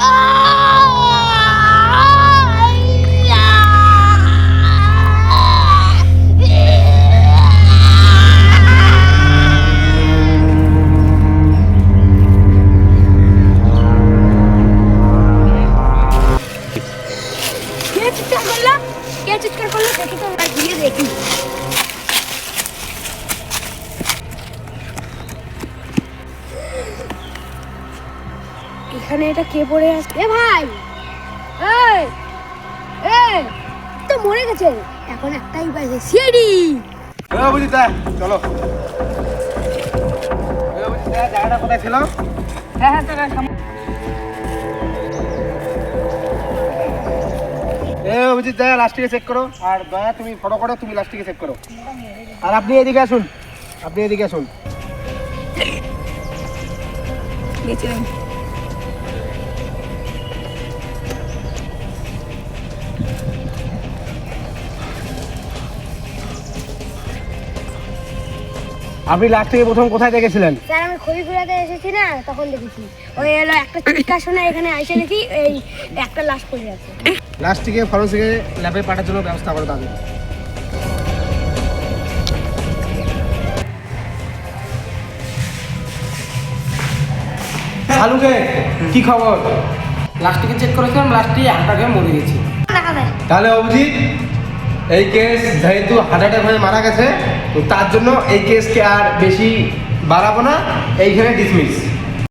কে চিৎকার করল? কে চিৎকার করল? দেখি তো আমরা দেখি। এখানে এটা কে পড়ে আছে? এ ভাই! এই! এই! তো মরে গেছে। এখন একটাই বাজে। সিডি! বুঝিস চলো। জায়গাটা কোথায় ছিল? হ্যাঁ হ্যাঁ এ অভিজিৎ দয়া লাস্টিকে চেক করো। আর দয়া তুমি ফটো করো তুমি লাস্টিকে চেক করো। আর আপনি এদিকে আসুন। আপনি এদিকে আসুন। আপনি লাস্ট থেকে প্রথম কোথায় দেখেছিলেন? স্যার আমি খড়ি ঘুরাতে এসেছি না তখন দেখেছি। ওই এলো একটা চিৎকার শোনা এখানে এসে দেখি এই একটা লাশ পড়ে আছে। লাস্টিকে ফরেন্সিকে ল্যাবে পাঠার জন্য ব্যবস্থা করো তাদের শালুকে কি খবর? লাস্টকে চেক করেছিলাম লাস্টে হাঁটাকে মরে গেছে। তাহলে অভিজিৎ এই কেস যেহেতু হার্ট অ্যাটাক হয়ে মারা গেছে, তো তার জন্য এই কেসকে আর বেশি বাড়াবো না, এইখানে ডিসমিস